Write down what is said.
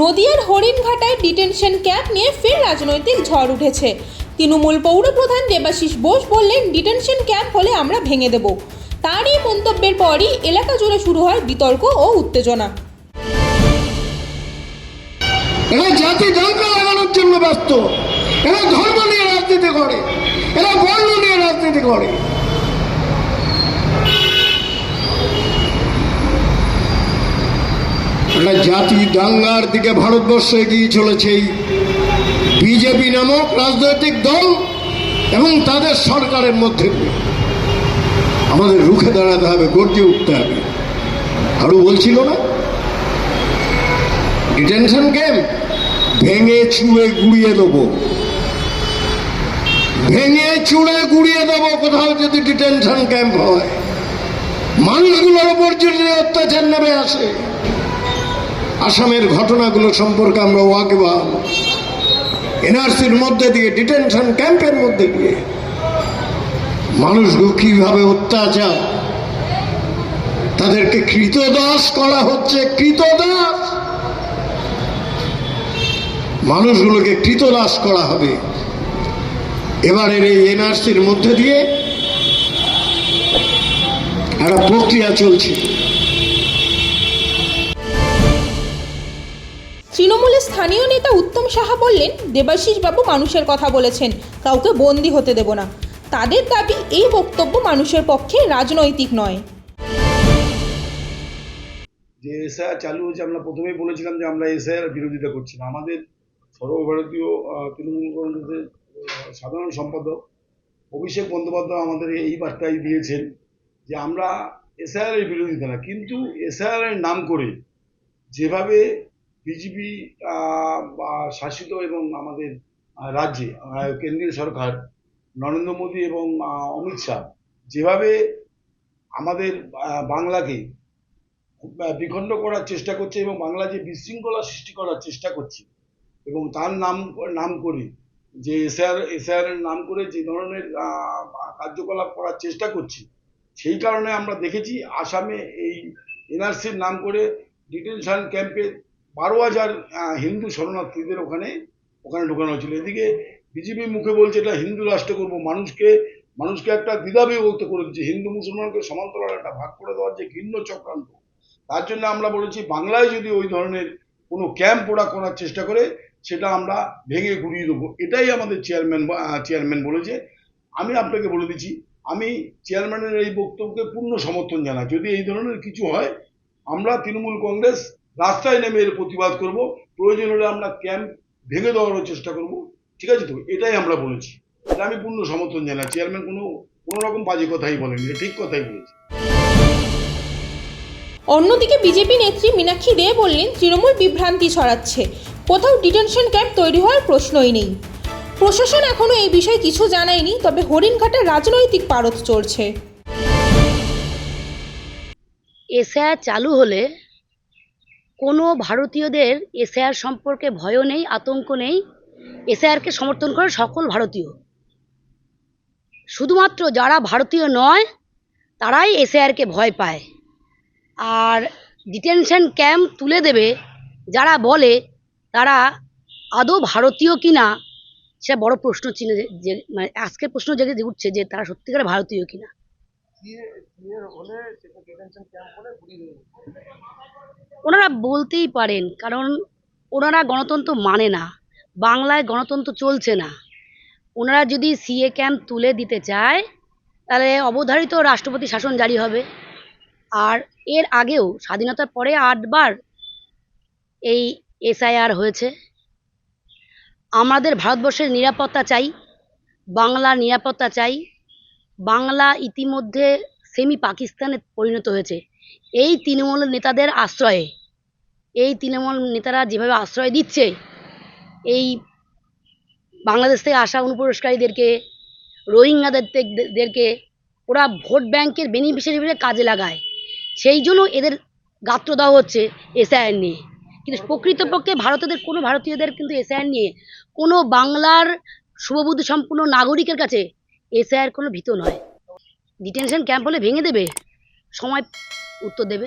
নদিয়ার হরিণঘাটায় detention camp নিয়ে ফের রাজনৈতিক ঝড় উঠেছে। তৃণমূল পৌরপ্রধান দেবাশিস বোস বললেন, ডিটেনশন ক্যাম্প হলে আমরা ভেঙে দেব। তারই মন্তব্যের পরই এলাকা জুড়ে শুরু হয় বিতর্ক ও উত্তেজনা। এরা জাতি লাগানোর জন্য ব্যস্ত। এরা ধর্ম নিয়ে রাজনীতি করে। এরা বর্ণ নিয়ে রাজনীতি করে। একটা জাতি দাঙ্গার দিকে ভারতবর্ষ এগিয়ে চলেছে এই বিজেপি নামক রাজনৈতিক দল এবং তাদের সরকারের মধ্যে আমাদের রুখে দাঁড়াতে হবে গর্জে উঠতে হবে। আরও বলছিল না? ডিটেনশন ক্যাম্প ভেঙে চুড়ে গুড়িয়ে দেবো। ভেঙে চুড়ে গুড়িয়ে দেবো, কোথাও যদি ডিটেনশন ক্যাম্প হয়। মানুষগুলোর ওপর যদি অত্যাচার নেমে আসে আসামের ঘটনাগুলো সম্পর্কে আমরা ওয়াকিবাল এনআরসির মধ্যে দিয়ে, ডিটেনশন ক্যাম্পের মধ্যে দিয়ে, মানুষগুলো কীভাবে অত্যাচার, তাদেরকে কৃতদাস করা হচ্ছে, কৃতদাস। মানুষগুলোকে কৃতদাস করা হবে। এবারের এই এনআরসির মধ্যে দিয়ে একটা প্রক্রিয়া চলছে। তৃণমূলের স্থানীয় নেতা উত্তম সাহা বললেন দেবাশিস বাবু মানুষের কথা বলেছেন, কাউকে বন্দি হতে দেব না। তাদের দাবি, এই বক্তব্য মানুষের পক্ষে রাজনৈতিক নয়। যে এসআইআর চালু হয়েছে, আমরা প্রথমেই বলেছিলাম যে আমরা এসআইআর বিরোধিতা করছি না। আমাদের সর্বভারতীয় তৃণমূল কংগ্রেসের সাধারণ সম্পাদক অভিষেক বন্দ্যোপাধ্যায় আমাদের এই বার্তাই দিয়েছেন যে আমরা এসআইআর এর বিরোধিতা না, কিন্তু এসআইআর এর নাম করে যেভাবে বিজেপি শাসিত এবং আমাদের রাজ্যে কেন্দ্রীয় সরকার, নরেন্দ্র মোদী এবং অমিত শাহ, যেভাবে আমাদের বাংলাকে বিখণ্ড করার চেষ্টা করছে এবং বাংলা যে বিশৃঙ্খলা সৃষ্টি করার চেষ্টা করছে এবং তার নাম নাম করে যে এসআর এসআর এর নাম করে যে ধরনের কার্যকলাপ করার চেষ্টা করছে, সেই কারণে আমরা দেখেছি আসামে এই এনআরসির নাম করে ডিটেনশন ক্যাম্পে বারো হাজার হিন্দু শরণার্থীদের ওখানে ওখানে ঢোকানো হয়েছিল। এদিকে বিজেপি মুখে বলছে এটা হিন্দু রাষ্ট্র করব, মানুষকে মানুষকে একটা দ্বিধাবিভক্ত করে দিচ্ছে। হিন্দু মুসলমানকে সমান্তরাল একটা ভাগ করে দেওয়ার যে ঘৃণ্য চক্রান্ত, তার জন্য আমরা বলেছি বাংলায় যদি ওই ধরনের কোনো ক্যাম্প ওরা করার চেষ্টা করে, সেটা আমরা ভেঙে ঘুরিয়ে দেবো। এটাই আমাদের চেয়ারম্যান চেয়ারম্যান বলেছে। আমি আপনাকে বলে দিচ্ছি, আমি চেয়ারম্যানের এই বক্তব্যকে পূর্ণ সমর্থন জানাই। যদি এই ধরনের কিছু হয়, আমরা তৃণমূল কংগ্রেস রাস্তায় নেমে এর প্রতিবাদ করব। প্রয়োজন হলে আমরা ক্যাম্প ভেঙে দেওয়ার চেষ্টা করব। ঠিক আছে তো? এটাই আমরা বলেছি। এটা আমি পূর্ণ সমর্থন জানাই চেয়ারম্যান কোনো কোনো রকম বাজে কথাই বলেনি ঠিক কথাই বলেছে। অন্যদিকে বিজেপি নেত্রী মীনাক্ষী দে বললেন তৃণমূল বিভ্রান্তি ছড়াচ্ছে। কোথাও ডিটেনশন ক্যাম্প তৈরি হওয়ার প্রশ্নই নেই। প্রশাসন এখনও এই বিষয়ে কিছু জানায়নি তবে হরিণঘাটে রাজনৈতিক পারদ চলছে এসআইআর চালু হলে কোনো ভারতীয়দের এসআইআর সম্পর্কে ভয়ও নেই, আতঙ্ক নেই। এসআইআরকে সমর্থন করে সকল ভারতীয়। শুধুমাত্র যারা ভারতীয় নয়, তারাই এসআইআরকে ভয় পায়। আর ডিটেনশন ক্যাম্প তুলে দেবে, যারা বলে তারা আদৌ ভারতীয় কিনা সে বড় প্রশ্ন চিহ্ন যে- মানে আজকের প্রশ্ন জেগে উঠছে যে তারা সত্যিকারে ভারতীয় কিনা ওনারা বলতেই পারেন, কারণ ওনারা গণতন্ত্র মানে না, বাংলায় গণতন্ত্র চলছে না। ওনারা যদি সিএ ক্যাম্প তুলে দিতে চায়, তাহলে অবধারিত রাষ্ট্রপতি শাসন জারি হবে। আর এর আগেও, স্বাধীনতার পরে আটবার এই এসআইআর হয়েছে। আমাদের ভারতবর্ষের নিরাপত্তা চাই, বাংলার নিরাপত্তা চাই বাংলা ইতিমধ্যে সেমি পাকিস্তানে পরিণত হয়েছে। এই তৃণমূল নেতাদের আশ্রয়ে, এই তৃণমূল নেতারা যেভাবে আশ্রয় দিচ্ছে, এই বাংলাদেশ থেকে আসা অনুপ্রবেশকারীদেরকে রোহিঙ্গাদের ওরা ভোট ব্যাংকের বেনিফিশিয়ারি কাজে লাগায়। সেই জন্য এদের গাত্র দেওয়া হচ্ছে এসআইআর নিয়ে। কিন্তু প্রকৃতপক্ষে ভারতীয়দের কোনো ভারতীয়দের কিন্তু এসআইআর নিয়ে কোনো বাংলার শুভবুদ্ধি সম্পূর্ণ নাগরিকের কাছে এসআইআর কোনো ভীত নয়। ডিটেনশন ক্যাম্প হলে ভেঙে দেবে। সময় উত্তর দেবে।